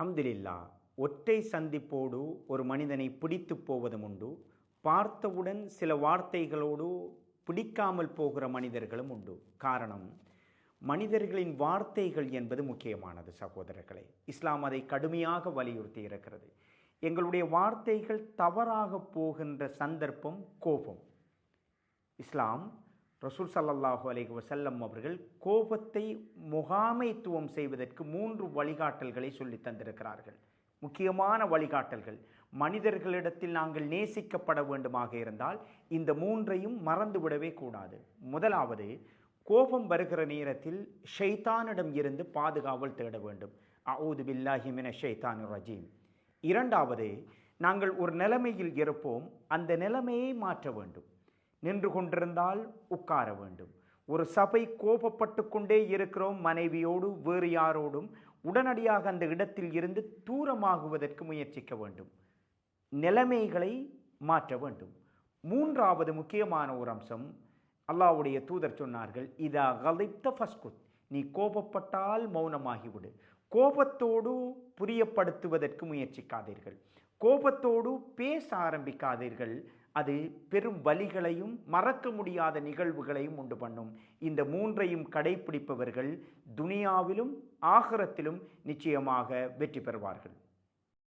அல்ஹம்துலில்லா ஒற்றை சந்திப்போடு ஒரு மனிதனை பிடித்து போவதும் உண்டு. பார்த்தவுடன் சில வார்த்தைகளோடு பிடிக்காமல் போகிற மனிதர்களும் உண்டு. காரணம் மனிதர்களின் வார்த்தைகள் என்பது முக்கியமானது சகோதரர்களே. இஸ்லாம் அதை கடுமையாக வலியுறுத்தி இருக்கிறது. எங்களுடைய வார்த்தைகள் தவறாக போகின்ற சந்தர்ப்பம் கோபம். இஸ்லாம் ரசூல் ஸல்லல்லாஹு அலைஹி வசல்லம் அவர்கள் கோபத்தை முகாமைத்துவம் செய்வதற்கு மூன்று வழிகாட்டல்களை சொல்லி தந்திருக்கிறார்கள். முக்கியமான வழிகாட்டல்கள் மனிதர்களிடத்தில் நாங்கள் நேசிக்கப்பட வேண்டுமாக இருந்தால் இந்த மூன்றையும் மறந்துவிடவே கூடாது. முதலாவது கோபம் வருகிற நேரத்தில் ஷைத்தானிடம் இருந்து பாதுகாவல் தேட வேண்டும். அவுது பில்லாஹிமின ஷைத்தான் ரஜீம். இரண்டாவது நாங்கள் ஒரு நிலைமையில் இருப்போம் அந்த நிலைமையை மாற்ற வேண்டும். நின்று கொண்டிருந்தால் உட்கார வேண்டும். ஒரு சபை கோபப்பட்டு கொண்டே இருக்கிறோம் மனைவியோடு வேறு யாரோடும். உடனடியாக அந்த இடத்தில் இருந்து தூரமாகுவதற்கு முயற்சிக்க வேண்டும். நிலைமைகளை மாற்ற வேண்டும். மூன்றாவது முக்கியமான ஒரு அம்சம் அல்லாவுடைய தூதர் சொன்னார்கள் இதா கலிப்த ஃபஸ்குத். நீ கோபப்பட்டால் மௌனமாகிவிடு. கோபத்தோடு புரியப்படுத்துவதற்கு முயற்சிக்காதீர்கள். கோபத்தோடு பேச ஆரம்பிக்காதீர்கள். அது பெரும் வலிகளையும் மறக்க முடியாத நிகழ்வுகளையும் உண்டு பண்ணும். இந்த மூன்றையும் கடைபிடிப்பவர்கள் துனியாவிலும் ஆகரத்திலும் நிச்சயமாக வெற்றி பெறுவார்கள்.